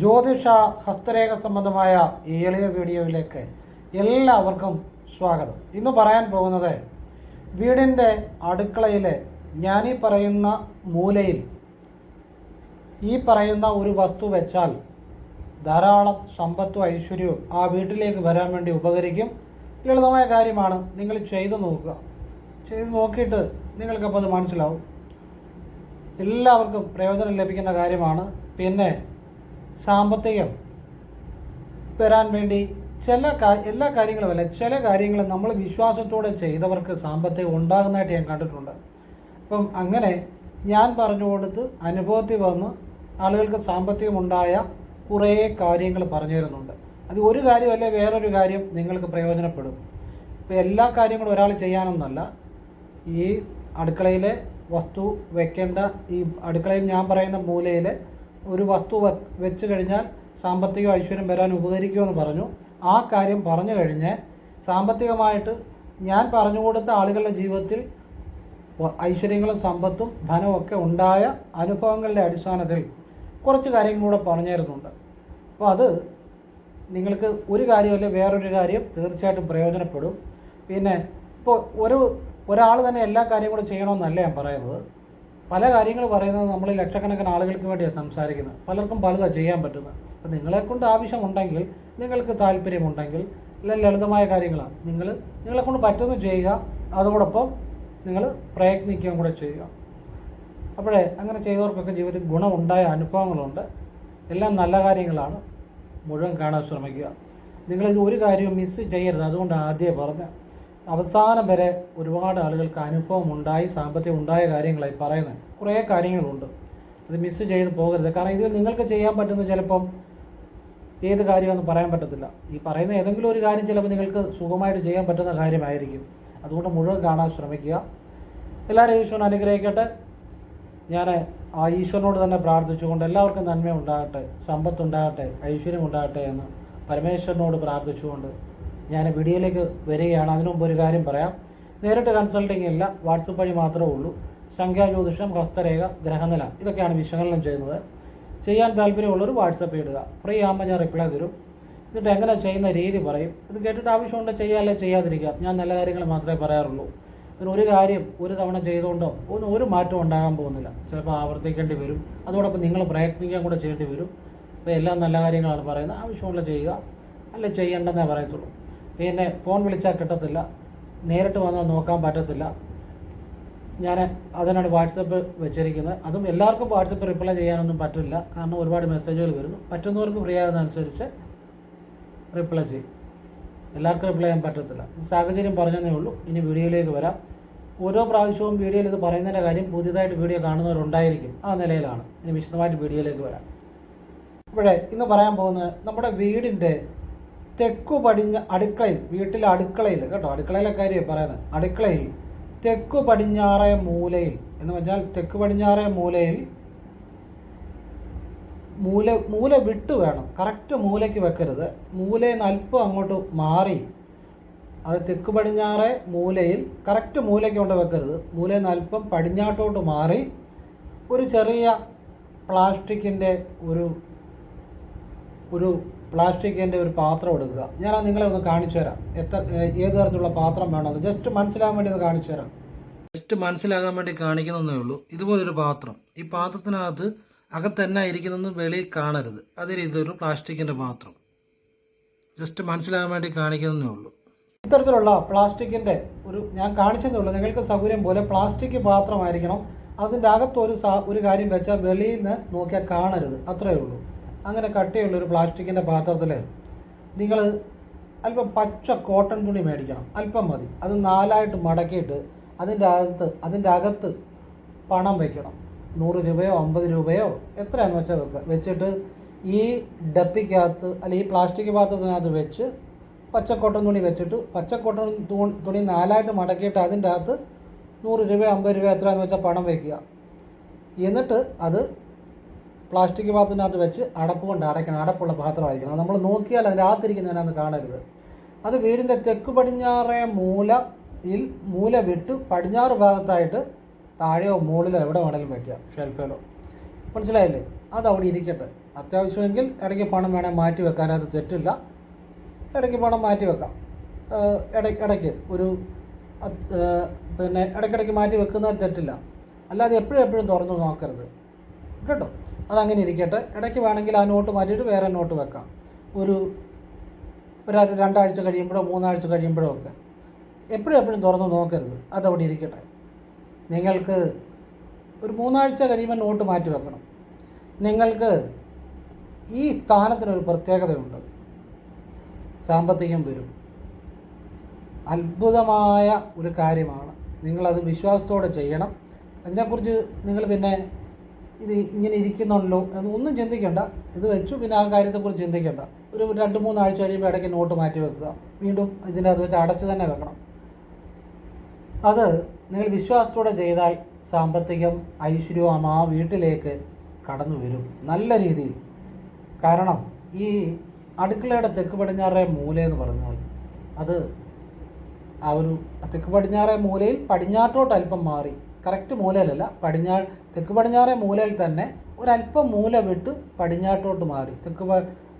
ജ്യോതിഷ ഹസ്തരേഖ സംബന്ധമായ ഈ എളിയ വീഡിയോയിലേക്ക് എല്ലാവർക്കും സ്വാഗതം. ഇന്ന് പറയാൻ പോകുന്നത് വീടിന്റെ അടുക്കളയിലെ ഞാനീ പറയുന്ന മൂലയിൽ ഈ പറയുന്ന ഒരു വസ്തു വെച്ചാൽ ധാരാളം സമ്പത്തും ഐശ്വര്യവും ആ വീട്ടിലേക്ക് വരാൻ വേണ്ടി ഉപകരിക്കും. ലളിതമായ കാര്യമാണ് നിങ്ങൾ ചെയ്തു നോക്കുക. ചെയ്തു നോക്കിയിട്ട് നിങ്ങൾക്കപ്പോൾ അത് മനസ്സിലാവും. എല്ലാവർക്കും പ്രയോജനം ലഭിക്കുന്ന കാര്യമാണ്. പിന്നെ സാമ്പത്തികം വരാൻ വേണ്ടി ചില എല്ലാ കാര്യങ്ങളുമല്ല ചില കാര്യങ്ങൾ നമ്മൾ വിശ്വാസത്തോടെ ചെയ്തവർക്ക് സാമ്പത്തികം ഉണ്ടാകുന്നതായിട്ട് ഞാൻ കണ്ടിട്ടുണ്ട്. അപ്പം അങ്ങനെ ഞാൻ പറഞ്ഞു കൊടുത്ത് അനുഭവത്തിൽ വന്ന് ആളുകൾക്ക് സാമ്പത്തികം ഉണ്ടായ കുറേ കാര്യങ്ങൾ പറഞ്ഞു തരുന്നുണ്ട്. അത് ഒരു കാര്യമല്ല വേറൊരു കാര്യം നിങ്ങൾക്ക് പ്രയോജനപ്പെടും. ഇപ്പം എല്ലാ കാര്യങ്ങളും ഒരാൾ ചെയ്യാനൊന്നല്ല ഈ അടുക്കളയിലെ വസ്തു വെക്കേണ്ട ഈ അടുക്കളയിൽ ഞാൻ പറയുന്ന മൂലയിൽ ഒരു വസ്തു വെച്ച് കഴിഞ്ഞാൽ സാമ്പത്തിക ഐശ്വര്യം വരാൻ ഉപകരിക്കുമെന്ന് പറഞ്ഞു. ആ കാര്യം പറഞ്ഞു കഴിഞ്ഞ് സാമ്പത്തികമായിട്ട് ഞാൻ പറഞ്ഞു കൊടുത്ത ആളുകളുടെ ജീവിതത്തിൽ ഐശ്വര്യങ്ങളും സമ്പത്തും ധനവും ഒക്കെ ഉണ്ടായ അനുഭവങ്ങളുടെ അടിസ്ഥാനത്തിൽ കുറച്ച് കാര്യങ്ങൾ കൂടെ പറഞ്ഞിരുന്നുണ്ട്. അപ്പോൾ അത് നിങ്ങൾക്ക് ഒരു കാര്യമല്ല വേറൊരു കാര്യം തീർച്ചയായിട്ടും പ്രയോജനപ്പെടും. പിന്നെ ഇപ്പോൾ ഒരു ഒരാൾ തന്നെ എല്ലാ കാര്യവും കൂടെ ചെയ്യണമെന്നല്ല ഞാൻ പറയുന്നത്. പല കാര്യങ്ങൾ പറയുന്നത് നമ്മൾ ലക്ഷക്കണക്കിന് ആളുകൾക്ക് വേണ്ടിയാണ് സംസാരിക്കുന്നത്. പലർക്കും പലതാണ് ചെയ്യാൻ പറ്റുന്നത്. അപ്പോൾ നിങ്ങളെ കൊണ്ട് ആവശ്യമുണ്ടെങ്കിൽ നിങ്ങൾക്ക് താല്പര്യമുണ്ടെങ്കിൽ ലളിതമായ കാര്യങ്ങളാണ്. നിങ്ങൾ നിങ്ങളെ കൊണ്ട് പറ്റുന്നത് ചെയ്യുക അതോടൊപ്പം നിങ്ങൾ പ്രയത്നിക്കുകയും കൂടെ ചെയ്യുക. അപ്പോഴേ അങ്ങനെ ചെയ്തവർക്കൊക്കെ ജീവിതത്തിൽ ഗുണമുണ്ടായ അനുഭവങ്ങളുണ്ട്. എല്ലാം നല്ല കാര്യങ്ങളാണ്. മുഴുവൻ കാണാൻ ശ്രമിക്കുക. നിങ്ങളിത് ഒരു കാര്യവും മിസ് ചെയ്യരുത്. അതുകൊണ്ട് ആദ്യമേ പറഞ്ഞത് അവസാനം വരെ ഒരുപാട് ആളുകൾക്ക് അനുഭവം ഉണ്ടായി സാമ്പത്തികം ഉണ്ടായ കാര്യങ്ങളായി പറയുന്നത്. കുറേ കാര്യങ്ങളുണ്ട്. അത് മിസ് ചെയ്ത് പോകരുത്. കാരണം ഇതിൽ നിങ്ങൾക്ക് ചെയ്യാൻ പറ്റുന്ന ചിലപ്പം ഏത് കാര്യമെന്ന് പറയാൻ പറ്റത്തില്ല. ഈ പറയുന്ന ഏതെങ്കിലും ഒരു കാര്യം ചിലപ്പോൾ നിങ്ങൾക്ക് സുഖമായിട്ട് ചെയ്യാൻ പറ്റുന്ന കാര്യമായിരിക്കും. അതുകൊണ്ട് മുഴുവൻ കാണാൻ ശ്രമിക്കുക. എല്ലാവരും ഈശ്വരൻ അനുഗ്രഹിക്കട്ടെ. ഞാൻ ആ ഈശ്വരനോട് തന്നെ പ്രാർത്ഥിച്ചുകൊണ്ട് എല്ലാവർക്കും നന്മ ഉണ്ടാകട്ടെ സമ്പത്തുണ്ടാകട്ടെ ഐശ്വര്യം ഉണ്ടാകട്ടെ എന്ന് പരമേശ്വരനോട് പ്രാർത്ഥിച്ചുകൊണ്ട് ഞാൻ വീഡിയോയിലേക്ക് വരികയാണ്. അതിനു മുമ്പ് ഒരു കാര്യം പറയാം. നേരിട്ട് കൺസൾട്ടിംഗ് ഇല്ല. വാട്സപ്പ് വഴി മാത്രമേ ഉള്ളൂ. സംഖ്യാജ്യോതിഷം ഹസ്തരേഖ ഗ്രഹനില ഇതൊക്കെയാണ് വിശകലനം ചെയ്യുന്നത്. ചെയ്യാൻ താല്പര്യമുള്ളവർ വാട്സപ്പ് ഇടുക. ഫ്രീ ആകുമ്പോൾ ഞാൻ റിപ്ലൈ തരും. എന്നിട്ട് എങ്ങനെ ചെയ്യുന്ന രീതി പറയും. ഇത് കേട്ടിട്ട് ആവശ്യമുണ്ട് ചെയ്യാല്ലേ? ചെയ്യാതിരിക്കുക. ഞാൻ നല്ല കാര്യങ്ങൾ മാത്രമേ പറയാറുള്ളൂ. ഇതിന് ഒരു കാര്യം ഒരു തവണ ചെയ്തുകൊണ്ടോ ഒന്നും ഒരു മാറ്റം ഉണ്ടാകാൻ പോകുന്നില്ല. ചിലപ്പോൾ ആവർത്തിക്കേണ്ടി വരും. അതോടൊപ്പം നിങ്ങൾ പ്രയത്നിക്കാൻ കൂടെ ചെയ്യേണ്ടി വരും. അപ്പോൾ എല്ലാം നല്ല കാര്യങ്ങളാണ് പറയുന്നത്. ആവശ്യമുള്ള ചെയ്യുക. അല്ല ചെയ്യേണ്ടെന്നേ പറയത്തുള്ളൂ. പിന്നെ ഫോൺ വിളിച്ചാൽ കിട്ടത്തില്ല. നേരിട്ട് വന്നാൽ നോക്കാൻ പറ്റത്തില്ല. ഞാൻ അതിനാണ് വാട്സപ്പ് വെച്ചിരിക്കുന്നത്. അതും എല്ലാവർക്കും വാട്സപ്പ് റിപ്ലൈ ചെയ്യാനൊന്നും പറ്റില്ല. കാരണം ഒരുപാട് മെസ്സേജുകൾ വരുന്നു. പറ്റുന്നവർക്ക് ഫ്രീ ആയതനുസരിച്ച് റിപ്ലൈ ചെയ്യും. എല്ലാവർക്കും റിപ്ലൈ ചെയ്യാൻ പറ്റത്തില്ല. സാഹചര്യം പറഞ്ഞതേ ഉള്ളൂ. ഇനി വീഡിയോയിലേക്ക് വരാം. ഓരോ പ്രാവശ്യവും വീഡിയോയിൽ ഇത് പറയുന്നതിന്റെ കാര്യം പുതിയതായിട്ട് വീഡിയോ കാണുന്നവരുണ്ടായിരിക്കും. ആ നിലയിലാണ്. ഇനി വിശദമായിട്ട് വീഡിയോയിലേക്ക് വരാം. ഇവിടെ ഇന്ന് പറയാൻ പോകുന്നത് നമ്മുടെ വീടിന്റെ തെക്കു പടിഞ്ഞ അടുക്കളയിൽ വീട്ടിലെ അടുക്കളയിൽ കേട്ടോ അടുക്കളയിലെ കാര്യം പറയുന്നത്. അടുക്കളയിൽ തെക്കു പടിഞ്ഞാറേ മൂലയിൽ എന്ന് വെച്ചാൽ തെക്ക് പടിഞ്ഞാറേ മൂലയിൽ മൂല മൂല വിട്ട് വേണം. കറക്റ്റ് മൂലയ്ക്ക് വെക്കരുത്. മൂലയിൽ നിന്ന് അല്പം അങ്ങോട്ട് മാറി അത് തെക്ക് പടിഞ്ഞാറേ മൂലയിൽ കറക്റ്റ് മൂലയ്ക്ക് കൊണ്ട് വെക്കരുത്. മൂലയിൽ നിന്ന് അല്പം പടിഞ്ഞാട്ടോട്ട് മാറി ഒരു ചെറിയ പ്ലാസ്റ്റിക്കിന്റെ ഒരു ഒരു പ്ലാസ്റ്റിക്കിന്റെ ഒരു പാത്രം എടുക്കുക. ഞാൻ അത് നിങ്ങളെ ഒന്ന് കാണിച്ചു തരാം. എത്ര ഏത് തരത്തിലുള്ള പാത്രം വേണമെന്ന് ജസ്റ്റ് മനസ്സിലാകാൻ വേണ്ടി ഒന്ന് കാണിച്ചു തരാം. ജസ്റ്റ് മനസ്സിലാകാൻ വേണ്ടി കാണിക്കുന്നതേ ഉള്ളൂ. ഇതുപോലൊരു പാത്രം. ഈ പാത്രത്തിനകത്ത് അകത്ത് തന്നെ ഇരിക്കുന്നതെന്ന് വെളിയിൽ കാണരുത്. അതേ രീതിയിലൊരു പ്ലാസ്റ്റിക്കിന്റെ പാത്രം. ജസ്റ്റ് മനസ്സിലാകാൻ വേണ്ടി കാണിക്കുന്നതേ ഉള്ളൂ. ഇത്തരത്തിലുള്ള പ്ലാസ്റ്റിക്കിന്റെ ഒരു ഞാൻ കാണിച്ചതേ ഉള്ളൂ. നിങ്ങൾക്ക് സൗകര്യം പോലെ പ്ലാസ്റ്റിക് പാത്രമായിരിക്കണം. അതിന്റെ അകത്ത് ഒരു ഒരു കാര്യം വെച്ചാൽ വെളിയിൽ നിന്ന് നോക്കിയാൽ കാണരുത്. അത്രയേ ഉള്ളൂ. അങ്ങനെ കട്ടിയുള്ള ഒരു പ്ലാസ്റ്റിക്കിന്റെ പാത്രത്തിൽ നിങ്ങൾ അല്പം പച്ച കോട്ടൺ തുണി മേടിക്കണം. അല്പം മതി. അത് നാലായിട്ട് മടക്കിയിട്ട് അതിന്റെ അകത്ത് അതിന്റെ അകത്ത് പണം വയ്ക്കണം നൂറ് രൂപയോ അമ്പത് രൂപയോ എത്രയാണെന്ന് വെച്ചാൽ വെക്കുക വെച്ചിട്ട് ഈ ഡപ്പിക്കകത്ത് അല്ലെ ഈ പ്ലാസ്റ്റിക് പാത്രത്തിനകത്ത് വെച്ച് പച്ചക്കോട്ടൺ തുണി വെച്ചിട്ട് പച്ചക്കോട്ടൺ തുണി നാലായിട്ട് മടക്കിയിട്ട് അതിന്റെ അകത്ത് നൂറ് രൂപ അമ്പത് രൂപ എത്രയാണെന്ന് വെച്ചാൽ പണം വയ്ക്കുക എന്നിട്ട് അത് പ്ലാസ്റ്റിക് പാത്രത്തിനകത്ത് വെച്ച് അടപ്പ് കൊണ്ട് അടയ്ക്കണം അടപ്പുള്ള പാത്രമായിരിക്കണം നമ്മൾ നോക്കിയാൽ അതിന്റെ അകത്തിരിക്കുന്നതിനകത്ത് കാണരുത്. അത് വീടിന്റെ തെക്ക് പടിഞ്ഞാറേ മൂലയിൽ മൂല വിട്ട് പടിഞ്ഞാറ് ഭാഗത്തായിട്ട് താഴെയോ മുകളിലോ എവിടെ വേണമെങ്കിലും വയ്ക്കാം ഷെൽഫിലോ മനസ്സിലായില്ലേ? അത് അവിടെ ഇരിക്കട്ടെ. അത്യാവശ്യമെങ്കിൽ ഇടയ്ക്ക് പണം വേണേൽ മാറ്റി വെക്കാൻ അത് തെറ്റില്ല. ഇടയ്ക്ക് പണം മാറ്റി വെക്കാം. ഇടയ്ക്ക് ഇടയ്ക്ക് ഒരു പിന്നെ ഇടയ്ക്കിടയ്ക്ക് മാറ്റി വെക്കുന്നതിൽ തെറ്റില്ല. അല്ലാതെ എപ്പോഴും എപ്പോഴും തുറന്നു നോക്കരുത്. കേട്ടോ? അതങ്ങനെ ഇരിക്കട്ടെ. ഇടയ്ക്ക് വേണമെങ്കിൽ ആ നോട്ട് മാറ്റിയിട്ട് വേറെ നോട്ട് വെക്കാം. ഒരു ഒരു രണ്ടാഴ്ച കഴിയുമ്പോഴോ മൂന്നാഴ്ച കഴിയുമ്പോഴോ ഒക്കെ. എപ്പോഴും എപ്പോഴും തുറന്ന് നോക്കരുത്. അതവിടെ ഇരിക്കട്ടെ. നിങ്ങൾക്ക് ഒരു മൂന്നാഴ്ച കഴിയുമ്പോൾ നോട്ട് മാറ്റി വെക്കണം. നിങ്ങൾക്ക് ഈ സ്ഥാനത്തിനൊരു പ്രത്യേകതയുണ്ട്. സാമ്പത്തികം വരും. അത്ഭുതമായ ഒരു കാര്യമാണ്. നിങ്ങളത് വിശ്വാസത്തോടെ ചെയ്യണം. അതിനെക്കുറിച്ച് നിങ്ങൾ പിന്നെ ഇത് ഇങ്ങനെ ഇരിക്കുന്നുണ്ടല്ലോ എന്ന് ഒന്നും ചിന്തിക്കേണ്ട. ഇത് വെച്ചു പിന്നെ ആ കാര്യത്തെക്കുറിച്ച് ചിന്തിക്കേണ്ട. ഒരു രണ്ട് മൂന്നാഴ്ച കഴിയുമ്പോൾ ഇടയ്ക്ക് നോട്ട് മാറ്റി വെക്കുക. വീണ്ടും ഇതിന്റെ അത് വെച്ച് അടച്ച് തന്നെ വെക്കണം. അത് നിങ്ങൾ വിശ്വാസത്തോടെ ചെയ്താൽ സാമ്പത്തികം ഐശ്വര്യവും ആ വീട്ടിലേക്ക് കടന്നു വരും. നല്ല രീതിയിൽ. കാരണം ഈ അടുക്കളയുടെ തെക്ക് പടിഞ്ഞാറേ മൂല എന്ന് പറഞ്ഞാൽ അത് ആ ഒരു തെക്ക് പടിഞ്ഞാറേ മൂലയിൽ പടിഞ്ഞാട്ടോട്ട് അല്പം മാറി. കറക്റ്റ് മൂലയിലല്ല പടിഞ്ഞാറ് തെക്ക് പടിഞ്ഞാറേ മൂലയിൽ തന്നെ ഒരല്പം മൂല വിട്ട് പടിഞ്ഞാട്ടോട്ട് മാറി. തെക്ക്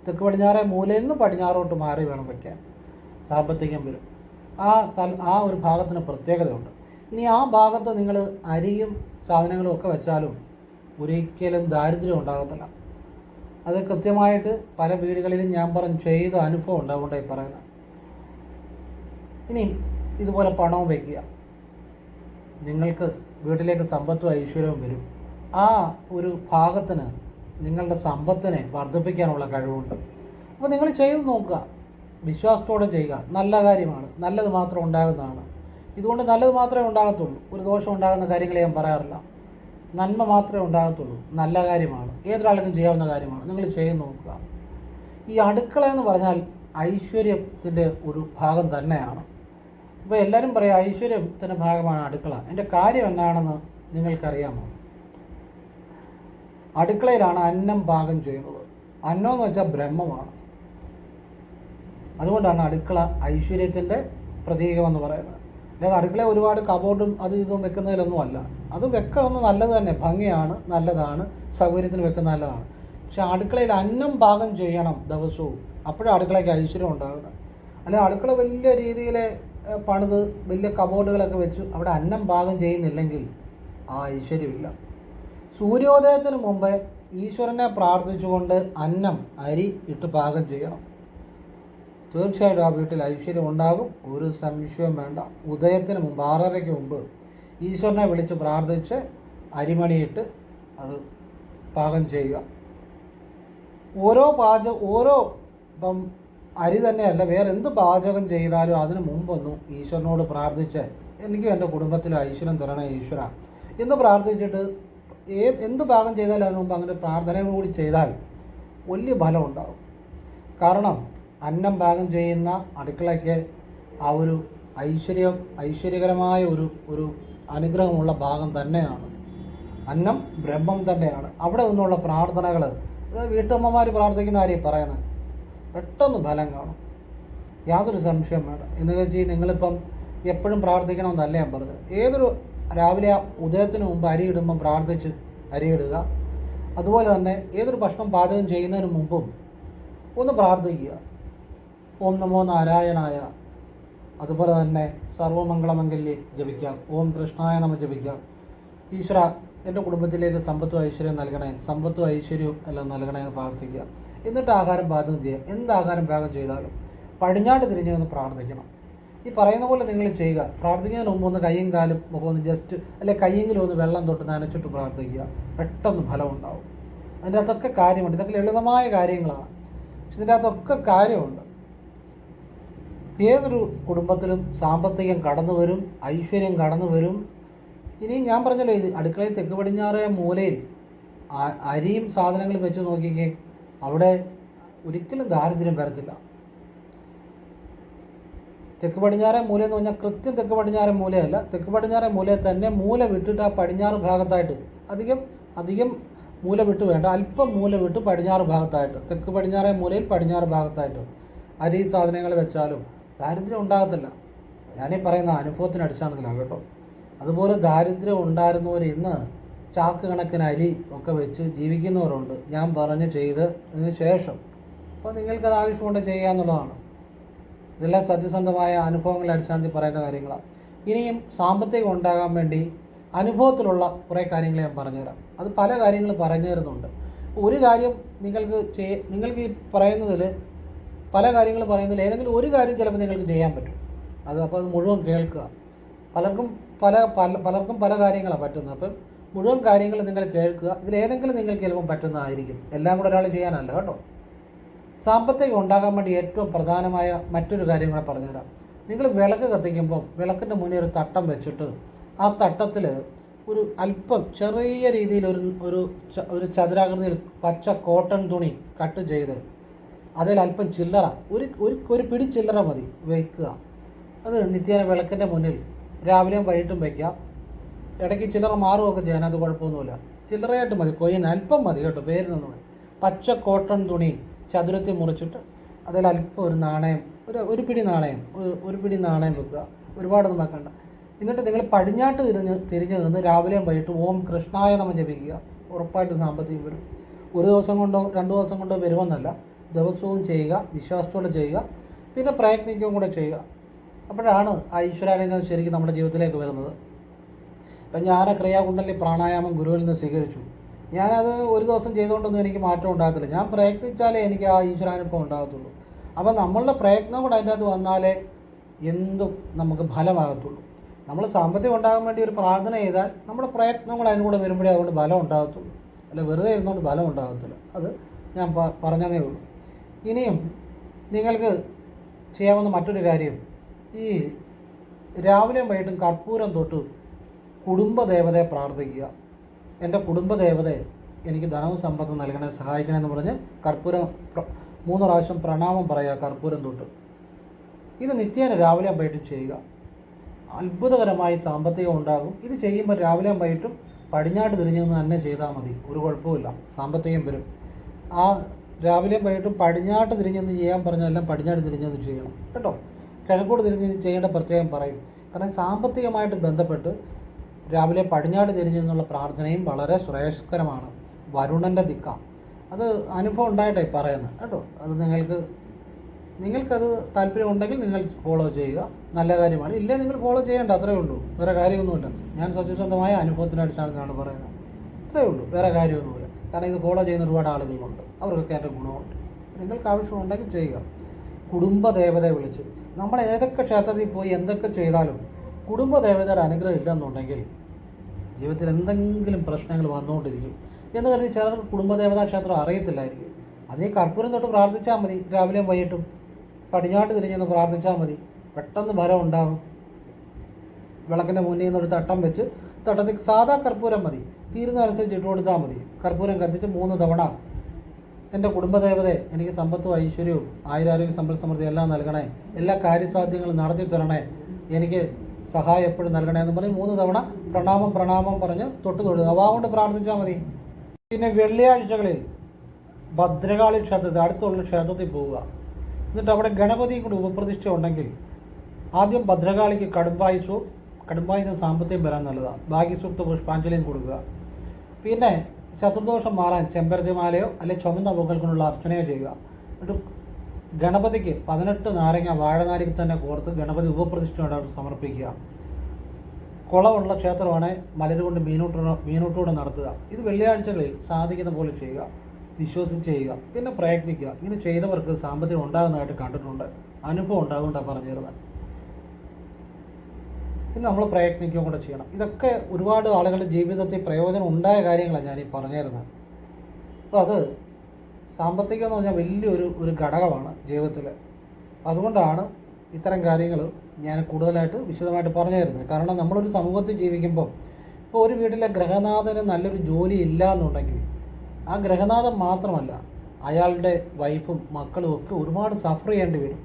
തെക്ക് പടിഞ്ഞാറേ മൂലയിൽ നിന്ന് പടിഞ്ഞാറോട്ട് മാറി വേണം വയ്ക്കാൻ. സാമ്പത്തികം വരും. ആ സ്ഥല ആ ഒരു ഭാഗത്തിന് പ്രത്യേകതയുണ്ട്. ഇനി ആ ഭാഗത്ത് നിങ്ങൾ അരിയും സാധനങ്ങളും ഒക്കെ വെച്ചാലും ഒരിക്കലും ദാരിദ്ര്യം ഉണ്ടാകത്തില്ല. അത് കൃത്യമായിട്ട് പല വീടുകളിലും ഞാൻ പറഞ്ഞു ചെയ്ത അനുഭവം ഉണ്ട് അതുകൊണ്ടായി പറയുന്നത്. ഇനി ഇതുപോലെ പണവും വയ്ക്കുക. നിങ്ങൾക്ക് വീട്ടിലേക്ക് സമ്പത്തും ഐശ്വര്യവും വരും. ആ ഒരു ഭാഗത്തിന് നിങ്ങളുടെ സമ്പത്തിനെ വർദ്ധിപ്പിക്കാനുള്ള കഴിവുണ്ട്. അപ്പോൾ നിങ്ങൾ ചെയ്തു നോക്കുക. വിശ്വാസത്തോടെ ചെയ്യുക. നല്ല കാര്യമാണ്. നല്ലത് മാത്രം ഉണ്ടാകുന്നതാണ്. ഇതുകൊണ്ട് നല്ലത് മാത്രമേ ഉണ്ടാകത്തുള്ളൂ. ഒരു ദോഷം ഉണ്ടാകുന്ന കാര്യങ്ങൾ ഞാൻ പറയാറില്ല. നന്മ മാത്രമേ ഉണ്ടാകത്തുള്ളൂ. നല്ല കാര്യമാണ്. ഏതൊരാൾക്കും ചെയ്യാവുന്ന കാര്യമാണ്. നിങ്ങൾ ചെയ്തു നോക്കുക. ഈ അടുക്കള എന്ന് പറഞ്ഞാൽ ഐശ്വര്യത്തിന്റെ ഒരു ഭാഗം തന്നെയാണ്. ഇപ്പോൾ എല്ലാവരും പറയാം ഐശ്വര്യത്തിന്റെ ഭാഗമാണ് അടുക്കള. എന്റെ കാര്യം എന്താണെന്ന് നിങ്ങൾക്കറിയാമോ? അടുക്കളയിലാണ് അന്നം പാകം ചെയ്യുന്നത്. അന്നം എന്ന് വെച്ചാൽ ബ്രഹ്മമാണ്. അതുകൊണ്ടാണ് അടുക്കള ഐശ്വര്യത്തിന്റെ പ്രതീകമെന്ന് പറയുന്നത്. അല്ലാതെ അടുക്കള ഒരുപാട് കബോർഡും അത് ഇതും വെക്കുന്നതിലൊന്നും അല്ല. അത് വെക്കുന്നത് നല്ലത് തന്നെ. ഭംഗിയാണ് നല്ലതാണ്. സൗകര്യത്തിന് വെക്കുന്നത് നല്ലതാണ്. പക്ഷെ അടുക്കളയിൽ അന്നം പാകം ചെയ്യണം ദിവസവും. അപ്പോഴും അടുക്കളയ്ക്ക് ഐശ്വര്യം ഉണ്ടാകുന്നത്. അല്ല അടുക്കള വലിയ രീതിയിൽ ഏഹ്, പണിത് വലിയ കബോർഡുകളൊക്കെ വെച്ചു. അവിടെ അന്നം പാകം ചെയ്യുന്നില്ലെങ്കിൽ ആ ഐശ്വര്യമില്ല. സൂര്യോദയത്തിന് മുമ്പേ ഈശ്വരനെ പ്രാർത്ഥിച്ചുകൊണ്ട് അന്നം അരി ഇട്ട് പാകം ചെയ്യണം. തീർച്ചയായിട്ടും ആ വീട്ടിൽ ഐശ്വര്യം ഉണ്ടാകും. ഒരു സംശയവും വേണ്ട. ഉദയത്തിന് മുമ്പ് ആറരയ്ക്ക് മുമ്പ് ഈശ്വരനെ വിളിച്ച് പ്രാർത്ഥിച്ച് അരിമണിയിട്ട് അത് പാകം ചെയ്യുക. ഓരോ പാചകം ഓരോ ഇപ്പം അരി തന്നെയല്ല വേറെ എന്ത് പാചകം ചെയ്താലും അതിന് മുമ്പൊന്നും ഈശ്വരനോട് പ്രാർത്ഥിച്ച് എനിക്കും എന്റെ കുടുംബത്തിൽ ഐശ്വര്യം തരണേ ഈശ്വര. എന്ന് പ്രാർത്ഥിച്ചിട്ട് ഏ എന്ത് പാകം ചെയ്താലും അതിനു മുമ്പ് അങ്ങനെ പ്രാർത്ഥനയും കൂടി ചെയ്താൽ വലിയ ഫലം ഉണ്ടാകും. കാരണം അന്നം പാകം ചെയ്യുന്ന അടുക്കളയ്ക്ക് ആ ഒരു ഐശ്വര്യം ഐശ്വര്യകരമായ ഒരു ഒരു അനുഗ്രഹമുള്ള ഭാഗം തന്നെയാണ്. അന്നം ബ്രഹ്മം തന്നെയാണ്. അവിടെ നിന്നുള്ള പ്രാർത്ഥനകൾ വീട്ടമ്മമാർ പ്രാർത്ഥിക്കുന്ന കാര്യം പറയുന്നത് പെട്ടെന്ന് ഫലം കാണും. യാതൊരു സംശയം വേണ്ട. എന്ന് വെച്ച് നിങ്ങളിപ്പം എപ്പോഴും പ്രാർത്ഥിക്കണമെന്നല്ല ഞാൻ പറഞ്ഞത്. ഏതൊരു രാവിലെ ഉദയത്തിന് മുമ്പ് അരി ഇടുമ്പം പ്രാർത്ഥിച്ച് അരി ഇടുക. അതുപോലെ തന്നെ ഏതൊരു ഭക്ഷണം പാചകം ചെയ്യുന്നതിന് മുമ്പും ഒന്ന് പ്രാർത്ഥിക്കുക. ഓം നമോ നാരായണായ. അതുപോലെ തന്നെ സർവമംഗളമംഗല്യെ ജപിക്കാം. ഓം കൃഷ്ണായ നമ ജപിക്കാം. ഈശ്വര എന്റെ കുടുംബത്തിലേക്ക് സമ്പത്തും ഐശ്വര്യം നൽകണേ. സമ്പത്തും ഐശ്വര്യവും എല്ലാം നൽകണേ എന്ന് പ്രാർത്ഥിക്കുക. എന്നിട്ട് ആഹാരം പാചകം ചെയ്യുക എന്ത് ആഹാരം പാകം ചെയ്താലും പടിഞ്ഞാട്ട് തിരിഞ്ഞു ഒന്ന് പ്രാർത്ഥിക്കണം. ഈ പറയുന്ന പോലെ നിങ്ങൾ ചെയ്യുക. പ്രാർത്ഥിക്കുന്നതിന് മുമ്പ് ഒന്ന് കൈയും കാലും മുഖം ഒന്ന് ജസ്റ്റ് അല്ലെ കൈയെങ്കിലും ഒന്ന് വെള്ളം തൊട്ട് നനച്ചിട്ട് പ്രാർത്ഥിക്കുക. പെട്ടെന്ന് ഫലം ഉണ്ടാവും. അതിന്റെ അകത്തൊക്കെ കാര്യമുണ്ട്. ഇതൊക്കെ ലളിതമായ കാര്യങ്ങളാണ്. പക്ഷെ ഇതിന്റെ അകത്തൊക്കെ കാര്യമുണ്ട്. ഏതൊരു കുടുംബത്തിലും സാമ്പത്തികം കടന്നു വരും ഐശ്വര്യം കടന്നു വരും. ഇനി ഞാൻ പറഞ്ഞല്ലോ അടുക്കളയിൽ തെക്ക് പടിഞ്ഞാറേ മൂലയിൽ അരിയും സാധനങ്ങളും വെച്ച് നോക്കിക്കേ. അവിടെ ഒരിക്കലും ദാരിദ്ര്യം വരത്തില്ല. തെക്ക് പടിഞ്ഞാറേ മൂല എന്ന് പറഞ്ഞാൽ കൃത്യം തെക്ക് പടിഞ്ഞാറേ മൂലയല്ല തെക്ക് പടിഞ്ഞാറേ മൂലയെ തന്നെ മൂല വിട്ടിട്ട് ആ പടിഞ്ഞാറ് ഭാഗത്തായിട്ട് അധികം അധികം മൂല വിട്ട് വേണ്ട. അല്പം മൂല വിട്ട് പടിഞ്ഞാറ് ഭാഗത്തായിട്ട്. തെക്ക് പടിഞ്ഞാറേ മൂലയിൽ പടിഞ്ഞാറ് ഭാഗത്തായിട്ട്. അരി സാധനങ്ങൾ വെച്ചാലും ദാരിദ്ര്യം ഉണ്ടാകത്തില്ല. ഞാനീ പറയുന്ന അനുഭവത്തിന് അടിസ്ഥാനത്തിലാണ് കേട്ടോ. അതുപോലെ ദാരിദ്ര്യം ഉണ്ടായിരുന്നവർ ഇന്ന് ചാക്ക് കണക്കിന് അരി ഒക്കെ വെച്ച് ജീവിക്കുന്നവരുണ്ട്. ഞാൻ പറഞ്ഞ് ചെയ്ത് അതിന് ശേഷം. അപ്പോൾ നിങ്ങൾക്കത് ആവശ്യമുണ്ട് ചെയ്യാന്നുള്ളതാണ് ഇതെല്ലാം സത്യസന്ധമായ അനുഭവങ്ങളെ അടിസ്ഥാനത്തിൽ പറയുന്ന കാര്യങ്ങളാണ്. ഇനിയും സാമ്പത്തികം ഉണ്ടാകാൻ വേണ്ടി അനുഭവത്തിലുള്ള കുറേ കാര്യങ്ങൾ ഞാൻ പറഞ്ഞുതരാം. അത് പല കാര്യങ്ങൾ പറഞ്ഞു തരുന്നുണ്ട്. ഒരു കാര്യം നിങ്ങൾക്ക് ചെയ് നിങ്ങൾക്ക് ഈ പറയുന്നതിൽ പല കാര്യങ്ങൾ പറയുന്നതിൽ ഏതെങ്കിലും ഒരു കാര്യം ചിലപ്പോൾ നിങ്ങൾക്ക് ചെയ്യാൻ പറ്റും. അത് അപ്പോൾ അത് മുഴുവൻ കേൾക്കുക. പലർക്കും പല പല പലർക്കും പല കാര്യങ്ങളാണ് പറ്റുന്നത്. അപ്പം മുഴുവൻ കാര്യങ്ങൾ നിങ്ങൾ കേൾക്കുക. ഇതിലേതെങ്കിലും നിങ്ങൾക്ക് ചിലപ്പം പറ്റുന്നതായിരിക്കും. എല്ലാം കൂടെ ഒരാൾ ചെയ്യാനല്ല കേട്ടോ. സാമ്പത്തികം ഉണ്ടാകാൻ വേണ്ടി ഏറ്റവും പ്രധാനമായ മറ്റൊരു കാര്യം കൂടെ പറഞ്ഞുതരാം. നിങ്ങൾ വിളക്ക് കത്തിക്കുമ്പോൾ വിളക്കിന്റെ മുന്നിൽ ഒരു തട്ടം വെച്ചിട്ട് ആ തട്ടത്തിൽ ഒരു അല്പം ചെറിയ രീതിയിൽ ഒരു ഒരു ഒരു ചതുരാകൃതിയിൽ പച്ച കോട്ടൺ തുണി കട്ട് ചെയ്ത് അതിൽ അല്പം ചില്ലറ ഒരു ഒരു ഒരു പിടി ചില്ലറ മതി വയ്ക്കുക. അത് നിത്യേന വിളക്കിന്റെ മുന്നിൽ രാവിലെയും വൈകിട്ടും വയ്ക്കാം. ഇടയ്ക്ക് ചില്ലറ മാറുകയൊക്കെ ചെയ്യാൻ അത് കുഴപ്പമൊന്നുമില്ല. ചില്ലറയായിട്ട് മതി കൊയ്യുന്ന അല്പം മതി കേട്ടോ പേരിനൊന്നും മതി പച്ച കോട്ടൺ തുണി ചതുരത്തിൽ മുറിച്ചിട്ട് അതിൽ അല്പം ഒരു നാണയം ഒരു ഒരു പിടി നാണയം ഒരു- ഒരു പിടി നാണയം വെക്കുക. ഒരുപാടൊന്നും വെക്കണ്ട. എന്നിട്ട് നിങ്ങൾ പടിഞ്ഞാട്ട് തിരിഞ്ഞ് തിരിഞ്ഞ് നിന്ന് രാവിലെയും വൈകിട്ട് ഓം കൃഷ്ണായ നമ ജപിക്കുക. ഉറപ്പായിട്ടും സാമ്പത്തികം വരും. ഒരു ദിവസം കൊണ്ടോ രണ്ട് ദിവസം കൊണ്ടോ വരുമെന്നല്ല. ദിവസവും ചെയ്യുക വിശ്വാസത്തോടെ ചെയ്യുക പിന്നെ പ്രയത്നിക്കുകയും കൂടെ ചെയ്യുക. അപ്പോഴാണ് ആ ഈശ്വരാനുഗ്രഹം ശരിക്കും നമ്മുടെ ജീവിതത്തിലേക്ക് വരുന്നത്. ഇപ്പം ഞാൻ ക്രിയാകുണ്ടലി പ്രാണായാമം ഗുരുവിൽ നിന്ന് സ്വീകരിച്ചു. ഞാനത് ഒരു ദിവസം ചെയ്തുകൊണ്ടൊന്നും എനിക്ക് മാറ്റം ഉണ്ടാകത്തില്ല. ഞാൻ പ്രയത്നിച്ചാലേ എനിക്ക് ആ ഈശ്വരാനുഭവം ഉണ്ടാകത്തുള്ളൂ. അപ്പോൾ നമ്മളുടെ പ്രയത്നം കൂടെ അതിന്റെ അകത്ത് വന്നാലേ എന്തും നമുക്ക് ഫലമാകത്തുള്ളൂ. നമ്മൾ സാമ്പത്തികം ഉണ്ടാകാൻ വേണ്ടി ഒരു പ്രാർത്ഥന ചെയ്താൽ നമ്മുടെ പ്രയത്നം കൂടെ അതിന് കൂടെ വരുമ്പോഴേ അതുകൊണ്ട് ഫലം ഉണ്ടാകത്തുള്ളൂ. അല്ല വെറുതെ ഇരുന്നുകൊണ്ട് ഫലം ഉണ്ടാകത്തില്ല. അത് ഞാൻ പറഞ്ഞതേ ഉള്ളൂ. ഇനിയും നിങ്ങൾക്ക് ചെയ്യാവുന്ന മറ്റൊരു കാര്യം. ഈ രാവിലെയും വൈകിട്ടും കർപ്പൂരം തൊട്ട് കുടുംബദേവതയെ പ്രാർത്ഥിക്കുക. എന്റെ കുടുംബദേവതയെ എനിക്ക് ധനവും സമ്പത്തും നൽകണേ സഹായിക്കണേ എന്ന് പറഞ്ഞ് കർപ്പൂരം പ്ര- മൂന്ന് പ്രാവശ്യം പ്രണാമം പറയുക കർപ്പൂരം തൊട്ട്. ഇത് നിത്യേന രാവിലെ വൈകിട്ടും ചെയ്യുക. അത്ഭുതകരമായി സാമ്പത്തികം ഉണ്ടാകും. ഇത് ചെയ്യുമ്പോൾ രാവിലെ വൈകിട്ടും പടിഞ്ഞാട്ട് തിരിഞ്ഞു നിന്ന് തന്നെ ചെയ്താൽ മതി. ഒരു കുഴപ്പമില്ല സാമ്പത്തികം വരും. ആ രാവിലെ വൈകിട്ടും പടിഞ്ഞാട്ട് തിരിഞ്ഞു നിന്ന് ചെയ്യാൻ പറഞ്ഞെല്ലാം പടിഞ്ഞാട്ട് നിന്ന് ചെയ്യണം. കേട്ടോ? കിഴക്കോട് തിരിഞ്ഞ് ചെയ്യേണ്ട പ്രത്യേകം പറയും. കാരണം സാമ്പത്തികമായിട്ട് ബന്ധപ്പെട്ട് രാവിലെ പടിഞ്ഞാട് തിരിഞ്ഞെന്നുള്ള പ്രാർത്ഥനയും വളരെ ശ്രേയസ്കരമാണ്. വരുണന്റെ ദിക്ക. അത് അനുഭവം ഉണ്ടായിട്ടായി പറയുന്നത്. കേട്ടോ? അത് നിങ്ങൾക്ക് നിങ്ങൾക്കത് താല്പര്യമുണ്ടെങ്കിൽ നിങ്ങൾ ഫോളോ ചെയ്യുക. നല്ല കാര്യമാണ്. ഇല്ലേ നിങ്ങൾ ഫോളോ ചെയ്യേണ്ട അത്രേ ഉള്ളൂ. വേറെ കാര്യമൊന്നുമില്ല. ഞാൻ സത്യസന്ധമായ അനുഭവത്തിന്റെ അടിസ്ഥാനത്തിലാണ് പറയുന്നത്. അത്രേ ഉള്ളൂ. വേറെ കാര്യമൊന്നുമില്ല. കാരണം ഇത് ഫോളോ ചെയ്യുന്ന ഒരുപാട് ആളുകളുണ്ട്. അവർക്കൊക്കെ എന്റെ ഗുണമുണ്ട്. നിങ്ങൾക്ക് ആവശ്യമുണ്ടെങ്കിൽ ചെയ്യുക. കുടുംബദേവതയെ വിളിച്ച്. നമ്മൾ ഏതൊക്കെ ക്ഷേത്രത്തിൽ പോയി എന്തൊക്കെ ചെയ്താലും കുടുംബദേവതയുടെ അനുഗ്രഹം ഇല്ലെന്നുണ്ടെങ്കിൽ ജീവിതത്തിൽ എന്തെങ്കിലും പ്രശ്നങ്ങൾ വന്നുകൊണ്ടിരിക്കും എന്ന് കരുതി ചിലർക്ക് കുടുംബദേവതാ ക്ഷേത്രം അറിയത്തില്ലായിരിക്കും. അതേ കർപ്പൂരം തൊട്ട് പ്രാർത്ഥിച്ചാൽ മതി രാവിലെയും വൈകിട്ടും പടിഞ്ഞാട്ട് തിരിഞ്ഞെന്ന് പ്രാർത്ഥിച്ചാൽ മതി പെട്ടെന്ന് ഫലം ഉണ്ടാകും. വിളക്കിന്റെ മുന്നിൽ നിന്നൊരു തട്ടം വെച്ച് തട്ടത്തിൽ സാധാ കർപ്പൂരം മതി തീരുന്ന അനുസരിച്ച് ഇട്ട് കൊടുത്താൽ മതി. കർപ്പൂരം കത്തിച്ച് മൂന്ന് തവണ എന്റെ കുടുംബദേവതയെ എനിക്ക് സമ്പത്തും ഐശ്വര്യവും ആയുരാരോഗ്യ സമ്പൽ സമൃദ്ധി എല്ലാം നൽകണേ എല്ലാ കാര്യസാധ്യങ്ങളും നടത്തി തരണേ എനിക്ക് സഹായം എപ്പോഴും നൽകണേ എന്ന് പറഞ്ഞ് മൂന്ന് തവണ പ്രണാമം പ്രണാമം പറഞ്ഞ് തൊട്ട് തൊഴുക അവ കൊണ്ട് പ്രാർത്ഥിച്ചാൽ മതി. പിന്നെ വെള്ളിയാഴ്ചകളിൽ ഭദ്രകാളി ക്ഷേത്രത്തിൽ അടുത്തുള്ള ക്ഷേത്രത്തിൽ പോവുക. എന്നിട്ട് അവിടെ ഗണപതിയും കൂടി ഉപപ്രതിഷ്ഠ ഉണ്ടെങ്കിൽ ആദ്യം ഭദ്രകാളിക്ക് കടുംബായുസവും കടുംബായുസം സാമ്പത്തികം വരാൻ നല്ലതാണ് ഭാഗ്യസൂക്ത പുഷ്പാഞ്ജലിയും കൊടുക്കുക. പിന്നെ ശത്രുദോഷം മാറാൻ ചെമ്പരത്തിമാലയോ അല്ലെങ്കിൽ ചുമന്ന കൊണ്ടുള്ള അർച്ചനയോ ചെയ്യുക. എന്നിട്ട് ഗണപതിക്ക് പതിനെട്ട് നാരങ്ങ വാഴനാരിക്ക് തന്നെ കോർത്ത് ഗണപതി ഉപപ്രതിഷ്ഠയോടെ സമർപ്പിക്കുക. കുളമുള്ള ക്ഷേത്രമാണ് മലരുകൊണ്ട് മീനൂട്ടോ മീനൂട്ടോടെ നടത്തുക. ഇത് വെള്ളിയാഴ്ചകളിൽ സാധിക്കുന്ന പോലെ ചെയ്യുക. വിശ്വസിച്ച് ചെയ്യുക. പിന്നെ പ്രയത്നിക്കുക. ഇങ്ങനെ ചെയ്തവർക്ക് സാമ്പത്തികം ഉണ്ടാകുന്നതായിട്ട് കണ്ടിട്ടുണ്ട്. അനുഭവം ഉണ്ടാകുകൊണ്ടാണ് പറഞ്ഞു തരുന്നത് പിന്നെ നമ്മൾ പ്രയത്നിക്കുകയും കൂടെ ചെയ്യണം. ഇതൊക്കെ ഒരുപാട് ആളുകളുടെ ജീവിതത്തിൽ പ്രയോജനം ഉണ്ടായ കാര്യങ്ങളാണ് ഞാൻ ഈ പറഞ്ഞിരുന്നത്. അപ്പോൾ അത് സാമ്പത്തികം എന്ന് പറഞ്ഞാൽ വലിയൊരു ഒരു ഘടകമാണ് ജീവിതത്തിൽ അതുകൊണ്ടാണ് ഇത്തരം കാര്യങ്ങൾ ഞാൻ കൂടുതലായിട്ട് വിശദമായിട്ട് പറഞ്ഞു തരുന്നത് കാരണം നമ്മളൊരു സമൂഹത്തിൽ ജീവിക്കുമ്പോൾ ഇപ്പോൾ ഒരു വീട്ടിലെ ഗ്രഹനാഥന് നല്ലൊരു ജോലി ഇല്ല എന്നുണ്ടെങ്കിൽ ആ ഗ്രഹനാഥൻ മാത്രമല്ല അയാളുടെ വൈഫും മക്കളും ഒക്കെ ഒരുപാട് സഫർ ചെയ്യേണ്ടി വരും.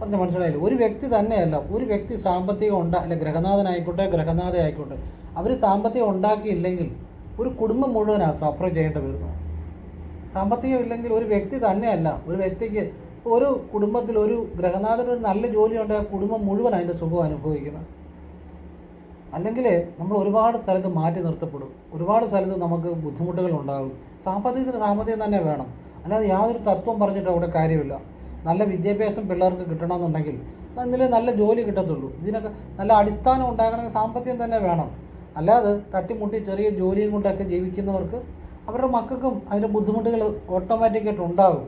പറഞ്ഞ മനസ്സിലായില്ല? ഒരു വ്യക്തി തന്നെയല്ല ഒരു വ്യക്തി സാമ്പത്തികം ഉണ്ടാ അല്ല ഗ്രഹനാഥനായിക്കോട്ടെ ഗ്രഹനാഥ ആയിക്കോട്ടെ അവർ സാമ്പത്തികം ഉണ്ടാക്കിയില്ലെങ്കിൽ ഒരു കുടുംബം മുഴുവനാണ് സഫർ ചെയ്യേണ്ടി വരുന്നത് സാമ്പത്തികം ഇല്ലെങ്കിൽ ഒരു വ്യക്തി തന്നെയല്ല. ഒരു വ്യക്തിക്ക് ഒരു കുടുംബത്തിൽ ഒരു ഗ്രഹനാഥന് ഒരു നല്ല ജോലി ഉണ്ടായ കുടുംബം മുഴുവൻ അതിന്റെ സുഖം അനുഭവിക്കുന്നത് അല്ലെങ്കിൽ നമ്മൾ ഒരുപാട് സ്ഥലത്ത് മാറ്റി നിർത്തപ്പെടും. ഒരുപാട് സ്ഥലത്ത് നമുക്ക് ബുദ്ധിമുട്ടുകൾ ഉണ്ടാകും. സാമ്പത്തികത്തിന് സാമ്പത്തികം തന്നെ വേണം. അല്ലാതെ യാതൊരു തത്വം പറഞ്ഞിട്ട് അവിടെ കാര്യമില്ല. നല്ല വിദ്യാഭ്യാസം പിള്ളേർക്ക് കിട്ടണമെന്നുണ്ടെങ്കിൽ അതിൽ നല്ല ജോലി കിട്ടത്തുള്ളൂ. ഇതിനൊക്കെ നല്ല അടിസ്ഥാനം ഉണ്ടാകണമെങ്കിൽ സാമ്പത്തികം തന്നെ വേണം. അല്ലാതെ തട്ടിമുട്ടി ചെറിയ ജോലിയും കൊണ്ടൊക്കെ ജീവിക്കുന്നവർക്ക് അവരുടെ മക്കൾക്കും അതിന്റെ ബുദ്ധിമുട്ടുകൾ ഓട്ടോമാറ്റിക്കായിട്ട് ഉണ്ടാകും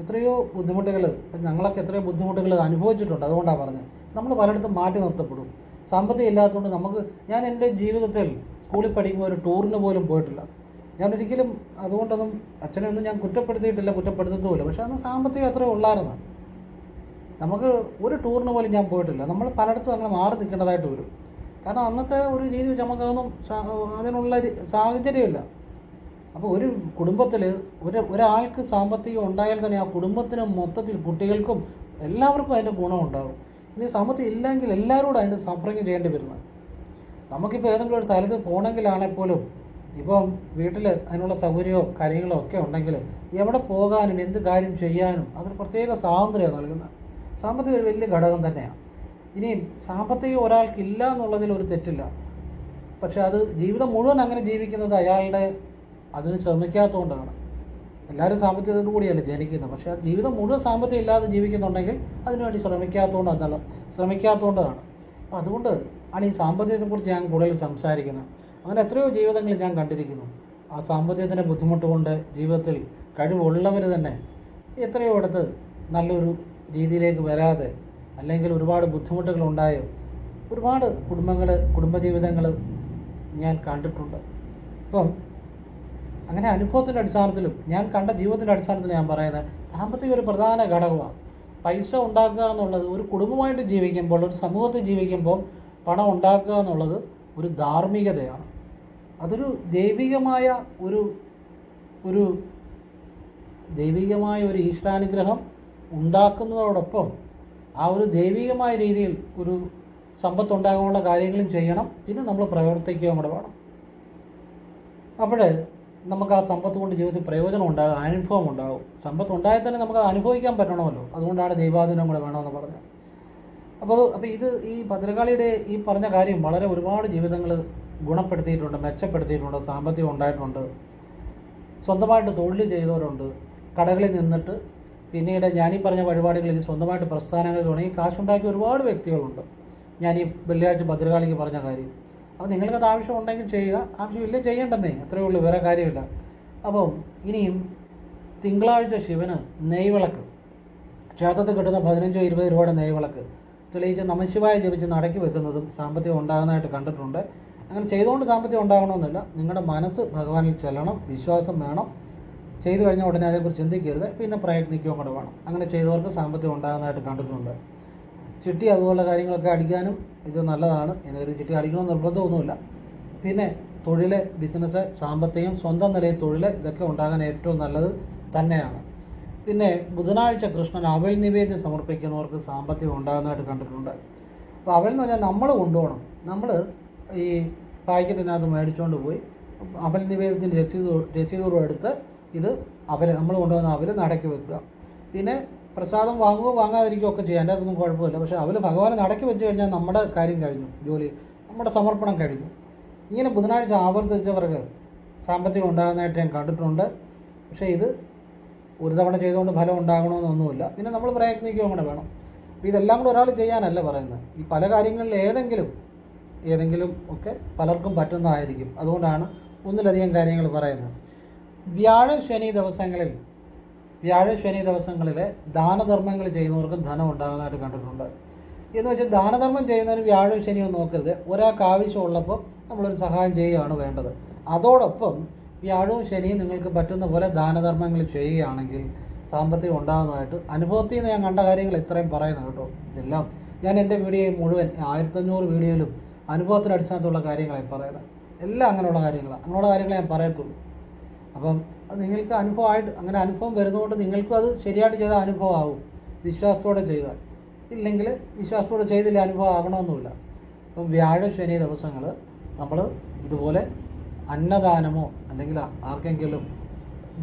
എത്രയോ ബുദ്ധിമുട്ടുകൾ ഞങ്ങളൊക്കെ എത്രയോ ബുദ്ധിമുട്ടുകൾ അനുഭവിച്ചിട്ടുണ്ട് അതുകൊണ്ടാണ് പറഞ്ഞത്. നമ്മൾ പലയിടത്തും മാറ്റി നിർത്തപ്പെടും. സാമ്പത്തികം ഇല്ലാത്തതുകൊണ്ട് നമുക്ക് ഞാൻ എന്റെ ജീവിതത്തിൽ സ്കൂളിൽ പഠിക്കുമ്പോൾ ഒരു ടൂറിന് പോലും പോയിട്ടില്ല. ഞാൻ ഒരിക്കലും അതുകൊണ്ടൊന്നും അച്ഛനെ ഒന്നും ഞാൻ കുറ്റപ്പെടുത്തിയിട്ടില്ല കുറ്റപ്പെടുത്തത്തുമില്ല പക്ഷെ അന്ന് സാമ്പത്തികം അത്രേ ഉള്ളായിരുന്നു. നമുക്ക് ഒരു ടൂറിന് പോലും ഞാൻ പോയിട്ടില്ല. നമ്മൾ പലയിടത്തും അങ്ങനെ മാറി നിൽക്കേണ്ടതായിട്ട് വരും. കാരണം അന്നത്തെ ഒരു രീതി നമുക്കതൊന്നും അതിനുള്ള സാഹചര്യമില്ല. അപ്പോൾ ഒരു കുടുംബത്തിൽ ഒരു ഒരാൾക്ക് സാമ്പത്തികം ഉണ്ടായാൽ തന്നെ ആ കുടുംബത്തിന് മൊത്തത്തിൽ കുട്ടികൾക്കും എല്ലാവർക്കും അതിന്റെ ഗുണമുണ്ടാകും ഇനി സാമ്പത്തികം ഇല്ലെങ്കിൽ എല്ലാവരോടും അതിന്റെ സഫറിങ് ചെയ്യേണ്ടി വരുന്നത്. നമുക്കിപ്പോൾ ഏതെങ്കിലും ഒരു സ്ഥലത്ത് പോകണമെങ്കിലാണെങ്കിൽ പോലും ഇപ്പം വീട്ടിൽ അതിനുള്ള സൗകര്യമോ കാര്യങ്ങളോ ഒക്കെ ഉണ്ടെങ്കിൽ എവിടെ പോകാനും എന്ത് കാര്യം ചെയ്യാനും അതൊരു പ്രത്യേക സ്വാതന്ത്ര്യം നൽകുന്നത്. സാമ്പത്തികം ഒരു വലിയ ഘടകം തന്നെയാണ് ഇനിയും സാമ്പത്തികം ഒരാൾക്കില്ല എന്നുള്ളതിൽ ഒരു തെറ്റില്ല. പക്ഷെ അത് ജീവിതം മുഴുവൻ അങ്ങനെ ജീവിക്കുന്നത് അയാളുടെ അതിന് ശ്രമിക്കാത്തതുകൊണ്ടാണ്. എല്ലാവരും സാമ്പത്തികത്തോടു കൂടിയല്ല ജനിക്കുന്നത്. പക്ഷേ ആ ജീവിതം മുഴുവൻ സാമ്പത്തികം ഇല്ലാതെ ജീവിക്കുന്നുണ്ടെങ്കിൽ അതിനുവേണ്ടി ശ്രമിക്കാത്തതുകൊണ്ട് അതല്ല ശ്രമിക്കാത്തതുകൊണ്ടാണ്. അപ്പോൾ അതുകൊണ്ട് ആണ് ഈ സാമ്പത്തികത്തെക്കുറിച്ച് ഞാൻ കൂടുതൽ സംസാരിക്കുന്നത്. അങ്ങനെ എത്രയോ ജീവിതങ്ങൾ ഞാൻ കണ്ടിരിക്കുന്നു. ആ സാമ്പത്തികത്തിന്റെ ബുദ്ധിമുട്ട് കൊണ്ട് ജീവിതത്തിൽ കഴിവുള്ളവർ തന്നെ എത്രയോ ഇടത്ത് നല്ലൊരു രീതിയിലേക്ക് വരാതെ അല്ലെങ്കിൽ ഒരുപാട് ബുദ്ധിമുട്ടുകൾ ഉണ്ടായോ. ഒരുപാട് കുടുംബങ്ങൾ കുടുംബജീവിതങ്ങൾ ഞാൻ കണ്ടിട്ടുണ്ട്. ഇപ്പം അങ്ങനെ അനുഭവത്തിന്റെ അടിസ്ഥാനത്തിലും ഞാൻ കണ്ട ജീവിതത്തിന്റെ അടിസ്ഥാനത്തിൽ ഞാൻ പറയുന്നത് സാമ്പത്തിക ഒരു പ്രധാന ഘടകമാണ്. പൈസ ഉണ്ടാക്കുക എന്നുള്ളത് ഒരു കുടുംബമായിട്ട് ജീവിക്കുമ്പോൾ ഒരു സമൂഹത്തിൽ ജീവിക്കുമ്പോൾ പണം ഉണ്ടാക്കുക എന്നുള്ളത് ഒരു ധാർമ്മികതയാണ്. അതൊരു ദൈവികമായ ഒരു ഒരു ദൈവികമായ ഒരു ഈശ്വരാനുഗ്രഹം ഉണ്ടാക്കുന്നതോടൊപ്പം ആ ഒരു ദൈവികമായ രീതിയിൽ ഒരു സമ്പത്ത് ഉണ്ടാകാനുള്ള കാര്യങ്ങളും ചെയ്യണം. പിന്നെ നമ്മൾ പ്രവർത്തിക്കുകയും കൂടെ വേണം. അപ്പോൾ നമുക്ക് ആ സമ്പത്ത് കൊണ്ട് ജീവിതത്തിൽ പ്രയോജനം ഉണ്ടാകും അനുഭവം ഉണ്ടാകും. സമ്പത്ത് ഉണ്ടായാൽ തന്നെ നമുക്ക് അനുഭവിക്കാൻ പറ്റണമല്ലോ. അതുകൊണ്ടാണ് ദൈവാധീനം കൂടെ വേണമെന്ന് പറഞ്ഞത്. അപ്പോൾ അപ്പോൾ ഇത് ഈ ഭദ്രകാളിയുടെ ഈ പറഞ്ഞ കാര്യം വളരെ ഒരുപാട് ജീവിതങ്ങൾ ഗുണപ്പെടുത്തിയിട്ടുണ്ട് മെച്ചപ്പെടുത്തിയിട്ടുണ്ട് സാമ്പത്തികം ഉണ്ടായിട്ടുണ്ട്. സ്വന്തമായിട്ട് തൊഴിൽ ചെയ്തവരുണ്ട്. കടകളിൽ നിന്നിട്ട് പിന്നീട് ഞാനീ പറഞ്ഞ വഴിപാടുകളിൽ സ്വന്തമായിട്ട് പ്രസ്ഥാനങ്ങൾ തുടങ്ങി കാശുണ്ടാക്കിയ ഒരുപാട് വ്യക്തികളുണ്ട്. ഞാൻ ഈ വെള്ളിയാഴ്ച ഭദ്രകാളിക്ക് പറഞ്ഞ കാര്യം. അപ്പോൾ നിങ്ങൾക്കത് ആവശ്യമുണ്ടെങ്കിൽ ചെയ്യുക. ആവശ്യമില്ല ചെയ്യേണ്ടെന്നേ. അത്രയേ ഉള്ളൂ വേറെ കാര്യമില്ല. അപ്പം ഇനിയും തിങ്കളാഴ്ച ശിവന് നെയ്വിളക്ക്. ക്ഷേത്രത്തിൽ കിട്ടുന്ന പതിനഞ്ചോ ഇരുപത് രൂപയുടെ നെയ്വിളക്ക്. തെളിയിച്ച് നമശിവായ ജപിച്ച് നടക്കി വെക്കുന്നതും സാമ്പത്തികം ഉണ്ടാകുന്നതായിട്ട് കണ്ടിട്ടുണ്ട്. അങ്ങനെ ചെയ്തുകൊണ്ട് സാമ്പത്തികം ഉണ്ടാകണമെന്നില്ല നിങ്ങളുടെ മനസ്സ് ഭഗവാനിൽ ചെല്ലണം വിശ്വാസം വേണം. ചെയ്തു കഴിഞ്ഞാൽ ഉടനെ അതേക്കുറിച്ച് ചിന്തിക്കരുത് പിന്നെ പ്രയത്നിക്കുകയും കൂടെ വേണം. അങ്ങനെ ചെയ്തവർക്ക് സാമ്പത്തികം ഉണ്ടാകുന്നതായിട്ട് കണ്ടിട്ടുണ്ട്. ചിട്ടി അതുപോലുള്ള കാര്യങ്ങളൊക്കെ അടിക്കാനും ഇത് നല്ലതാണ്. എനിക്കൊരു ചിട്ടി അടിക്കണമെന്ന് നിർബന്ധമൊന്നുമില്ല. പിന്നെ തൊഴിൽ ബിസിനസ് സാമ്പത്തികം സ്വന്തം നിലയിൽ തൊഴിൽ ഇതൊക്കെ ഉണ്ടാകാൻ ഏറ്റവും നല്ലത് തന്നെയാണ്. പിന്നെ ബുധനാഴ്ച കൃഷ്ണൻ അവൽ നിവേദ്യം സമർപ്പിക്കുന്നവർക്ക് സാമ്പത്തികം ഉണ്ടാകുന്നതായിട്ട് കണ്ടിട്ടുണ്ട്. അപ്പോൾ അവൽ എന്ന് പറഞ്ഞാൽ നമ്മൾ കൊണ്ടുപോകണം. നമ്മൾ ഈ പാക്കറ്റിനകത്ത് മേടിച്ചുകൊണ്ട് പോയി അവൽ നിവേദ്യത്തിന്റെ രസീത് രസീതോടും എടുത്ത് ഇത് അവൽ നമ്മൾ കൊണ്ടുവന്ന അവൽ നടക്കി വെക്കുക. പിന്നെ പ്രസാദം വാങ്ങുകയോ വാങ്ങാതിരിക്കുകയോ ഒക്കെ ചെയ്യാം. അതൊന്നും കുഴപ്പമില്ല. പക്ഷേ അവർ ഭഗവാനെ നടക്കി വെച്ച് കഴിഞ്ഞാൽ നമ്മുടെ കാര്യം കഴിഞ്ഞു. ജോലി നമ്മുടെ സമർപ്പണം കഴിഞ്ഞു. ഇങ്ങനെ ബുധനാഴ്ച ആവർത്തിച്ചവർക്ക് സാമ്പത്തികം ഉണ്ടാകുന്നതായിട്ട് ഞാൻ കണ്ടിട്ടുണ്ട്. പക്ഷേ ഇത് ഒരു തവണ ചെയ്തുകൊണ്ട് ഫലം ഉണ്ടാകണമെന്നൊന്നുമില്ല. പിന്നെ നമ്മൾ പ്രയത്നിക്കുകയും കൂടെ വേണം. അപ്പോൾ ഇതെല്ലാം കൂടെ ഒരാൾ ചെയ്യാനല്ല പറയുന്നത്. ഈ പല കാര്യങ്ങളിൽ ഏതെങ്കിലും ഏതെങ്കിലും ഒക്കെ പലർക്കും പറ്റുന്നതായിരിക്കും. അതുകൊണ്ടാണ് ഒന്നിലധികം കാര്യങ്ങൾ പറയുന്നത്. വ്യാഴം ശനി ദിവസങ്ങളിൽ വ്യാഴ ശനി ദിവസങ്ങളിൽ ദാനധർമ്മങ്ങൾ ചെയ്യുന്നവർക്കും ധനം ഉണ്ടാകുന്നതായിട്ട് കണ്ടിട്ടുണ്ട്. എന്ന് വെച്ചാൽ ദാനധർമ്മം ചെയ്യുന്നതിന് വ്യാഴം ശനിയും നോക്കരുത്. ഒരാൾക്ക് ആവശ്യമുള്ളപ്പോൾ നമ്മളൊരു സഹായം ചെയ്യുകയാണ് വേണ്ടത്. അതോടൊപ്പം വ്യാഴവും ശനിയും നിങ്ങൾക്ക് പറ്റുന്ന പോലെ ദാനധർമ്മങ്ങൾ ചെയ്യുകയാണെങ്കിൽ സാമ്പത്തികം ഉണ്ടാകുന്നതായിട്ട് അനുഭവത്തിൽ നിന്ന് ഞാൻ കണ്ട കാര്യങ്ങൾ ഇത്രയും പറയുന്നത് കേട്ടോ. ഇതെല്ലാം ഞാൻ എന്റെ വീഡിയോ മുഴുവൻ ആയിരത്തഞ്ഞൂറ് വീഡിയോയിലും അനുഭവത്തിന്റെ അടിസ്ഥാനത്തുള്ള കാര്യങ്ങളായി പറയുന്നത്. എല്ലാം അങ്ങനെയുള്ള കാര്യങ്ങളാണ്. അങ്ങനെയുള്ള കാര്യങ്ങളെ ഞാൻ പറയത്തുള്ളൂ. അപ്പം അത് നിങ്ങൾക്ക് അനുഭവമായിട്ട് അങ്ങനെ അനുഭവം വരുന്നതുകൊണ്ട് നിങ്ങൾക്കും അത് ശരിയായിട്ട് ചെയ്താൽ അനുഭവമാകും. വിശ്വാസത്തോടെ ചെയ്താൽ ഇല്ലെങ്കിൽ വിശ്വാസത്തോടെ ചെയ്തില്ല അനുഭവം ആകണമെന്നില്ല അപ്പം വ്യാഴ ശനി ദിവസങ്ങൾ നമ്മൾ ഇതുപോലെ അന്നദാനമോ അല്ലെങ്കിൽ ആർക്കെങ്കിലും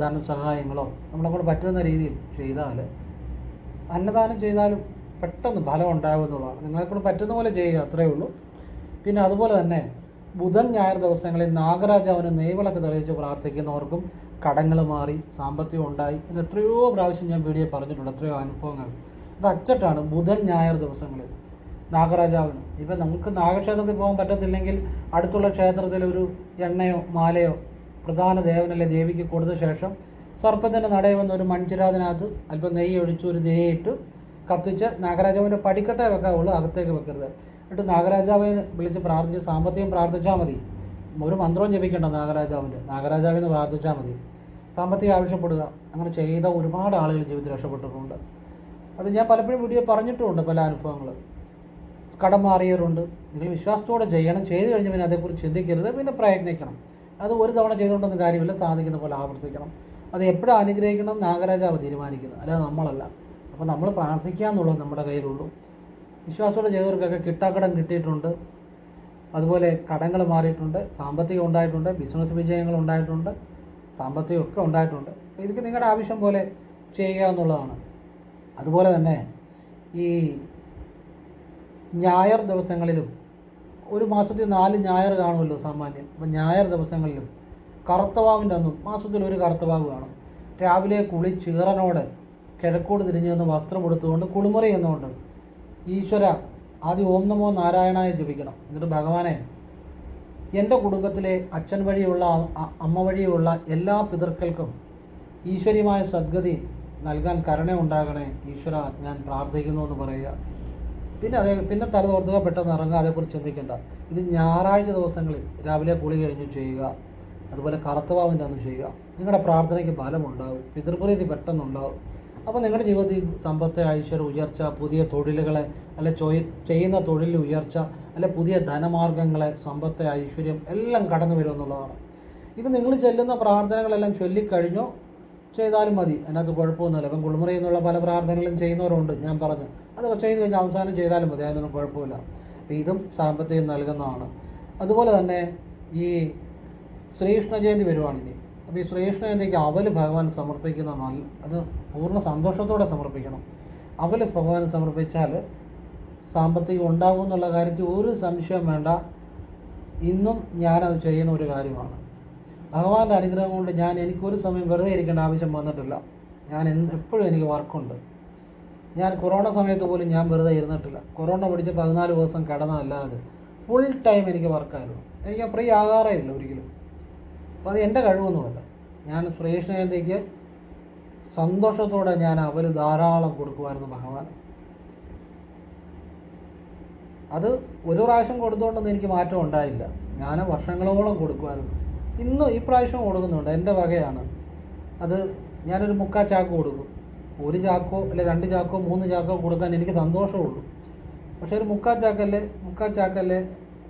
ധനസഹായങ്ങളോ നമ്മളെ കൊണ്ട് പറ്റുന്ന രീതിയിൽ ചെയ്താൽ അന്നദാനം ചെയ്താലും പെട്ടെന്ന് ഫലം ഉണ്ടാകുമെന്നുള്ളതാണ്. നിങ്ങളെ കൊണ്ട് പറ്റുന്ന പോലെ ചെയ്യുക അത്രയേ ഉള്ളൂ. പിന്നെ അതുപോലെ തന്നെ ബുധൻ ഞായർ ദിവസങ്ങളിൽ നാഗരാജാവിന് നെയ്വിളക്ക് തെളിയിച്ച് പ്രാർത്ഥിക്കുന്നവർക്കും കടങ്ങൾ മാറി സാമ്പത്തികം ഉണ്ടായി എന്ന് എത്രയോ പ്രാവശ്യം ഞാൻ വീഡിയോ പറഞ്ഞിട്ടുണ്ട് എത്രയോ അനുഭവങ്ങൾ. ഇത് അച്ചട്ടാണ് ബുധൻ ഞായർ ദിവസങ്ങളിൽ. നാഗരാജാവിന് ഇപ്പം നമുക്ക് നാഗക്ഷേത്രത്തിൽ പോകാൻ പറ്റത്തില്ലെങ്കിൽ അടുത്തുള്ള ക്ഷേത്രത്തിൽ ഒരു എണ്ണയോ മാലയോ പ്രധാന ദേവനല്ലേ ദേവിക്ക് കൊടുത്ത ശേഷം സർപ്പത്തിന്റെ നടയിൽ വന്ന ഒരു മൺചിരാതിനകത്ത് അല്പം നെയ്യ് ഒഴിച്ച് ഒരു നെയ്യിട്ട് കത്തിച്ച് നാഗരാജാവിന്റെ പടിക്കട്ടേ വെക്കാവുള്ളൂ അകത്തേക്ക് വെക്കരുത്. എന്നിട്ട് നാഗരാജാവിനെ വിളിച്ച് പ്രാർത്ഥിച്ച് സാമ്പത്തികം പ്രാർത്ഥിച്ചാൽ മതി. ഒരു മന്ത്രവും ജപിക്കേണ്ട നാഗരാജാവിന്റെ. നാഗരാജാവിനെ പ്രാർത്ഥിച്ചാൽ മതി. സാമ്പത്തികം ആവശ്യപ്പെടുക. അങ്ങനെ ചെയ്ത ഒരുപാട് ആളുകൾ ജീവിതത്തിൽ രക്ഷപ്പെട്ടിട്ടുണ്ട്. അത് ഞാൻ പലപ്പോഴും വീഡിയോ പറഞ്ഞിട്ടുമുണ്ട് പല അനുഭവങ്ങൾ. കടം മാറിയവരുണ്ട്. നിങ്ങൾ വിശ്വാസത്തോടെ ചെയ്യണം. ചെയ്തു കഴിഞ്ഞ് പിന്നെ അതേക്കുറിച്ച് ചിന്തിക്കരുത്. പിന്നെ പ്രയത്നിക്കണം. അത് ഒരു തവണ ചെയ്തുകൊണ്ടൊന്നും കാര്യമില്ല. സാധിക്കുന്ന പോലെ ആവർത്തിക്കണം. അത് എപ്പോഴും അനുഗ്രഹിക്കണം. നാഗരാജാവ് തീരുമാനിക്കുന്നത്. അല്ലാതെ നമ്മളല്ല. അപ്പോൾ നമ്മൾ പ്രാർത്ഥിക്കുക എന്നുള്ളത് നമ്മുടെ കയ്യിലുള്ളൂ. വിശ്വാസത്തോടെ ചെയ്തവർക്കൊക്കെ കിട്ടാക്കടം കിട്ടിയിട്ടുണ്ട്. അതുപോലെ കടങ്ങൾ മാറിയിട്ടുണ്ട് സാമ്പത്തികം ഉണ്ടായിട്ടുണ്ട് ബിസിനസ് വിജയങ്ങൾ ഉണ്ടായിട്ടുണ്ട് സാമ്പത്തികമൊക്കെ ഉണ്ടായിട്ടുണ്ട്. ഇതൊക്കെ നിങ്ങളുടെ ആവശ്യം പോലെ ചെയ്യുക എന്നുള്ളതാണ്. അതുപോലെ തന്നെ ഈ ഞായർ ദിവസങ്ങളിലും ഒരു മാസത്തിൽ നാല് ഞായർ കാണുമല്ലോ സാമാന്യം. അപ്പം ഞായർ ദിവസങ്ങളിലും കറുത്തവാവിന്റെ അന്നും മാസത്തിൽ ഒരു കറുത്തവാവ് കാണും. രാവിലെ കുളി ചീറനോട് കിഴക്കോട് തിരിഞ്ഞു വന്ന് വസ്ത്രം എടുത്തുകൊണ്ട് കുളിമുറി എന്നുകൊണ്ട് ഈശ്വര ആദ്യം ഓം നമോ നാരായണായ ജപിക്കണം. എന്നിട്ട് ഭഗവാനെ എന്റെ കുടുംബത്തിലെ അച്ഛൻ വഴിയുള്ള അമ്മ വഴിയുള്ള എല്ലാ പിതൃക്കൾക്കും ഈശ്വര്യമായ സദ്ഗതി നൽകാൻ കരുണ ഉണ്ടാകണേ. ഈശ്വര ഞാൻ പ്രാർത്ഥിക്കുന്നു എന്ന് പറയുക. പിന്നെ അതേ പിന്നെ തല തോർത്തുക പെട്ടെന്ന് ഇറങ്ങുക അതേക്കുറിച്ച് ചിന്തിക്കേണ്ട. ഇത് ഞായറാഴ്ച ദിവസങ്ങളിൽ രാവിലെ കുളി കഴിഞ്ഞു ചെയ്യുക. അതുപോലെ കറുത്തവാവിന്റെ അന്ന് ചെയ്യുക. നിങ്ങളുടെ പ്രാർത്ഥനയ്ക്ക് ഫലമുണ്ടാവും. പിതൃപ്രീതി പെട്ടെന്നുണ്ടാവും. അപ്പോൾ നിങ്ങളുടെ ജീവിതത്തിൽ സമ്പത്ത് ഐശ്വര്യ ഉയർച്ച പുതിയ തൊഴിലുകളെ അല്ലെ ചൊയ് ചെയ്യുന്ന തൊഴിലിൽ ഉയർച്ച അല്ലെ പുതിയ ധനമാർഗങ്ങളെ സമ്പത്ത് ഐശ്വര്യം എല്ലാം കടന്നു വരുമെന്നുള്ളതാണ്. ഇത് നിങ്ങൾ ചെല്ലുന്ന പ്രാർത്ഥനകളെല്ലാം ചൊല്ലിക്കഴിഞ്ഞോ ചെയ്താലും മതി. അതിനകത്ത് കുഴപ്പമൊന്നുമില്ല. ഇപ്പം കുളിമുറി എന്നുള്ള പല പ്രാർത്ഥനകളും ചെയ്യുന്നവരുണ്ട് ഞാൻ പറഞ്ഞു. അതൊക്കെ ചെയ്ത് കഴിഞ്ഞാൽ അവസാനം ചെയ്താലും മതി അതിനൊന്നും കുഴപ്പമില്ല. അപ്പോൾ ഇതും സാമ്പത്തികം നൽകുന്നതാണ്. അതുപോലെ തന്നെ ഈ ശ്രീകൃഷ്ണ ജയന്തി വരുവാണ് ഇനി. അപ്പോൾ ഈ ശ്രീകൃഷ്ണജയന്തിക്ക് അവൽ ഭഗവാൻ സമർപ്പിക്കുന്ന നല്ല അത് പൂർണ സന്തോഷത്തോടെ സമർപ്പിക്കണം. അവൽ ഭഗവാൻ സമർപ്പിച്ചാൽ സാമ്പത്തികം ഉണ്ടാകും എന്നുള്ള കാര്യത്തിൽ ഒരു സംശയം വേണ്ട. ഇന്നും ഞാനത് ചെയ്യുന്ന ഒരു കാര്യമാണ്. ഭഗവാന്റെ അനുഗ്രഹം കൊണ്ട് ഞാൻ എനിക്കൊരു സമയം വെറുതെ ഇരിക്കേണ്ട ആവശ്യം വന്നിട്ടില്ല. ഞാൻ എന്ത് എപ്പോഴും എനിക്ക് വർക്കുണ്ട്. ഞാൻ കൊറോണ സമയത്ത് പോലും ഞാൻ വെറുതെ ഇരുന്നിട്ടില്ല. കൊറോണ പിടിച്ച് പതിനാല് ദിവസം കിടന്നതല്ലാതെ ഫുൾ ടൈം എനിക്ക് വർക്കായിരുന്നു എനിക്ക് ഫ്രീ ആകാറേ ഇല്ല ഒരിക്കലും. അപ്പോൾ അത് എന്റെ കഴിവൊന്നുമല്ല. ഞാൻ ജയന്തിക്ക് സന്തോഷത്തോടെ ഞാൻ അവർ ധാരാളം കൊടുക്കുമായിരുന്നു ഭഗവാൻ. അത് ഒരു പ്രാവശ്യം കൊടുത്തുകൊണ്ടൊന്നും എനിക്ക് മാറ്റം ഉണ്ടായില്ല. ഞാൻ വർഷങ്ങളോളം കൊടുക്കുമായിരുന്നു. ഇന്നും ഈ പ്രാവശ്യം കൊടുക്കുന്നുണ്ട്. എന്റെ വകയാണ്. അത് ഞാനൊരു മുക്കാ ചാക്ക് കൊടുക്കും. ഒരു ചാക്കോ അല്ലെ രണ്ട് ചാക്കോ മൂന്ന് ചാക്കോ കൊടുക്കാൻ എനിക്ക് സന്തോഷമുള്ളൂ. പക്ഷേ ഒരു മുക്കാ ചാക്കല്ലേ മുക്കാ ചാക്കല്ലേ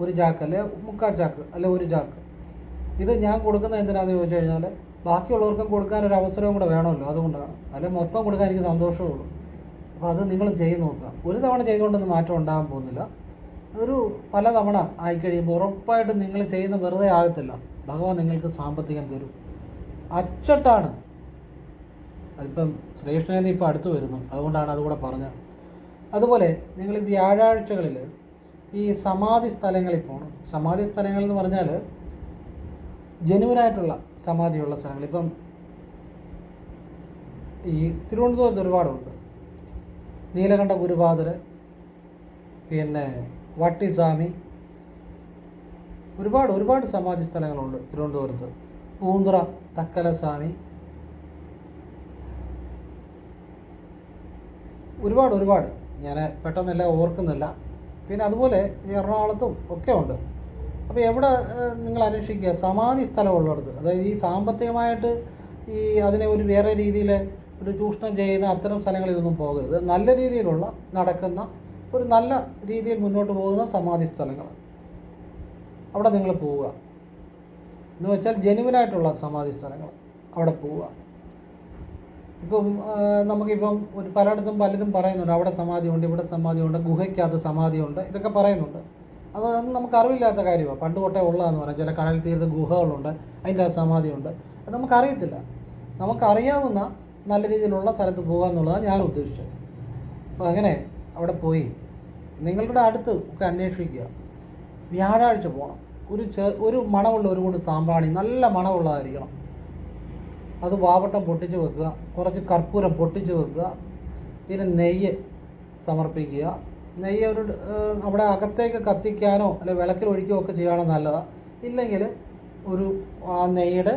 ഒരു ചാക്കല്ലേ മുക്കാ ചാക്ക് അല്ലെ ഒരു ചാക്ക്. ഇത് ഞാൻ കൊടുക്കുന്നത് എന്തിനാണെന്ന് ചോദിച്ചു കഴിഞ്ഞാൽ ബാക്കിയുള്ളവർക്കും കൊടുക്കാൻ ഒരു അവസരവും കൂടെ വേണമല്ലോ അതുകൊണ്ടാണ്. അല്ലെ മൊത്തം കൊടുക്കാൻ എനിക്ക് സന്തോഷമേ ഉള്ളൂ. അപ്പോൾ അത് നിങ്ങൾ ചെയ്ത് നോക്കുക. ഒരു തവണ ചെയ്തുകൊണ്ടൊന്നും മാറ്റം ഉണ്ടാകാൻ പോകുന്നില്ല. അതൊരു പല തവണ ആയിക്കഴിയുമ്പോൾ ഉറപ്പായിട്ടും നിങ്ങൾ ചെയ്യുന്ന വെറുതെ ആകത്തില്ല. ഭഗവാൻ നിങ്ങൾക്ക് സാമ്പത്തികം തരും. അച്ചട്ടാണ്. അതിപ്പം ശ്രീകൃഷ്ണജയന്തി ഇപ്പോൾ അടുത്ത് വരുന്നു. അതുകൊണ്ടാണ് അതുകൂടെ പറഞ്ഞത്. അതുപോലെ നിങ്ങൾ വ്യാഴാഴ്ചകളിൽ ഈ സമാധി സ്ഥലങ്ങളിൽ പോകണം സമാധി സ്ഥലങ്ങൾ എന്ന് പറഞ്ഞാൽ ജനുവനായിട്ടുള്ള സമാധിയുള്ള സ്ഥലങ്ങൾ. ഇപ്പം ഈ തിരുവനന്തപുരത്ത് ഒരുപാടുണ്ട്. നീലകണ്ഠ ഗുരുപാതർ പിന്നെ വട്ടിസ്വാമി ഒരുപാട് ഒരുപാട് സമാധി സ്ഥലങ്ങളുണ്ട് തിരുവനന്തപുരത്ത്. പൂന്തുറ തക്കലസ്വാമി ഒരുപാട് ഒരുപാട്. ഞാൻ പെട്ടെന്നെല്ലാം ഓർക്കുന്നില്ല. പിന്നെ അതുപോലെ എറണാകുളത്തും ഒക്കെ ഉണ്ട്. അപ്പോൾ എവിടെ നിങ്ങൾ അന്വേഷിക്കുക? സമാധി സ്ഥലമുള്ളിടത്ത്. അതായത് ഈ സാമ്പത്തികമായിട്ട് ഈ അതിനെ ഒരു വേറെ രീതിയിൽ ഒരു ചൂഷണം ചെയ്യുന്ന അത്തരം സ്ഥലങ്ങളിലൊന്നും പോകരുത്. നല്ല രീതിയിലുള്ള നടക്കുന്ന ഒരു നല്ല രീതിയിൽ മുന്നോട്ട് പോകുന്ന സമാധി സ്ഥലങ്ങൾ. അവിടെ നിങ്ങൾ പോവുക. എന്ന് വെച്ചാൽ ജെനുവിനായിട്ടുള്ള സമാധി സ്ഥലങ്ങൾ അവിടെ പോവുക. ഇപ്പം നമുക്കിപ്പം ഒരു പലയിടത്തും പലരും പറയുന്നുണ്ട് അവിടെ സമാധിയുണ്ട് ഇവിടെ സമാധിയുണ്ട് ഗുഹയ്ക്കകത്ത് സമാധിയുണ്ട് ഇതൊക്കെ പറയുന്നുണ്ട്. അത് നമുക്ക് അറിവില്ലാത്ത കാര്യമാണ്. പണ്ട് തൊട്ടേ ഉള്ളതെന്ന് പറയാം. ചില കടൽ തീരത്ത് ഗുഹകളുണ്ട്. അതിന്റെ സമാധിയുണ്ട്. അത് നമുക്കറിയത്തില്ല. നമുക്കറിയാവുന്ന നല്ല രീതിയിലുള്ള സ്ഥലത്ത് പോകുക എന്നുള്ളതാണ് ഞാൻ ഉദ്ദേശിച്ചത്. അപ്പോൾ അങ്ങനെ അവിടെ പോയി. നിങ്ങളുടെ അടുത്ത് ഒക്കെ അന്വേഷിക്കുക. വ്യാഴാഴ്ച പോകണം. ഒരു ചെ ഒരു മണമുള്ള ഒരു കൊണ്ട് സാമ്പ്രാണി നല്ല മണമുള്ളതായിരിക്കണം. അത് വാവട്ടം പൊട്ടിച്ച് വെക്കുക. കുറച്ച് കർപ്പൂരം പൊട്ടിച്ച് വെക്കുക. പിന്നെ നെയ്യ് സമർപ്പിക്കുക. നെയ്യ് ഒരു അവിടെ അകത്തേക്ക് കത്തിക്കാനോ അല്ലെങ്കിൽ വിളക്കിൽ ഒഴിക്കുകയോ ഒക്കെ ചെയ്യുകയാണ് നല്ലതാണ് ഇല്ലെങ്കിൽ ഒരു ആ നെയ്യുടെ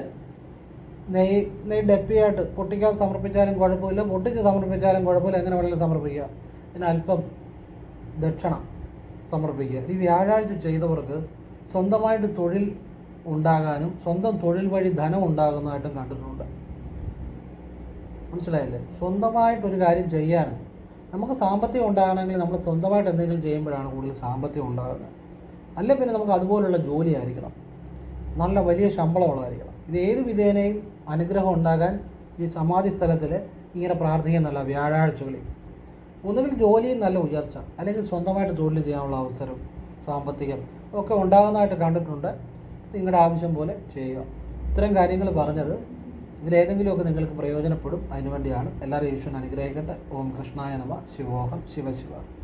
നെയ്യ് നെയ്യ് ഡപ്പിയായിട്ട് പൊട്ടിക്കാൻ സമർപ്പിച്ചാലും കുഴപ്പമില്ല പൊട്ടിച്ച് സമർപ്പിച്ചാലും കുഴപ്പമില്ല എങ്ങനെ വേണമെങ്കിലും സമർപ്പിക്കുക. പിന്നെ അല്പം ദക്ഷിണ സമർപ്പിക്കുക. ഈ വ്യാഴാഴ്ച ചെയ്തവർക്ക് സ്വന്തമായിട്ട് തൊഴിൽ ഉണ്ടാകാനും സ്വന്തം തൊഴിൽ വഴി ധനം ഉണ്ടാകുന്നതായിട്ടും കണ്ടിട്ടുണ്ട്. മനസ്സിലായില്ലേ? സ്വന്തമായിട്ടൊരു കാര്യം ചെയ്യാൻ നമുക്ക് സാമ്പത്തികം ഉണ്ടാകണമെങ്കിൽ നമ്മൾ സ്വന്തമായിട്ട് എന്തെങ്കിലും ചെയ്യുമ്പോഴാണ് കൂടുതൽ സാമ്പത്തികം ഉണ്ടാകുന്നത്. അല്ലെ പിന്നെ നമുക്ക് അതുപോലുള്ള ജോലി ആയിരിക്കണം നല്ല വലിയ ശമ്പളമുള്ളതായിരിക്കണം. ഇത് ഏത് വിധേനയും അനുഗ്രഹം ഉണ്ടാകാൻ ഈ സമാധി സ്ഥലത്തിൽ ഇങ്ങനെ പ്രാർത്ഥിക്കുന്നല്ല വ്യാഴാഴ്ചകളിൽ. ഒന്നുകിൽ ജോലിയിൽ നല്ല ഉയർച്ച അല്ലെങ്കിൽ സ്വന്തമായിട്ട് തൊഴിൽ ചെയ്യാനുള്ള അവസരം സാമ്പത്തികം ഒക്കെ ഉണ്ടാകുന്നതായിട്ട് കണ്ടിട്ടുണ്ട്. നിങ്ങളുടെ ആവശ്യം പോലെ ചെയ്യുക. ഇത്തരം കാര്യങ്ങൾ പറഞ്ഞത് ഇതിലേതെങ്കിലുമൊക്കെ നിങ്ങൾക്ക് പ്രയോജനപ്പെടും. അതിനുവേണ്ടിയാണ് എല്ലാവരും ഈശ്വരൻ അനുഗ്രഹിക്കട്ടെ ഓം കൃഷ്ണായ നമ. ശിവോഹം. ശിവശിവ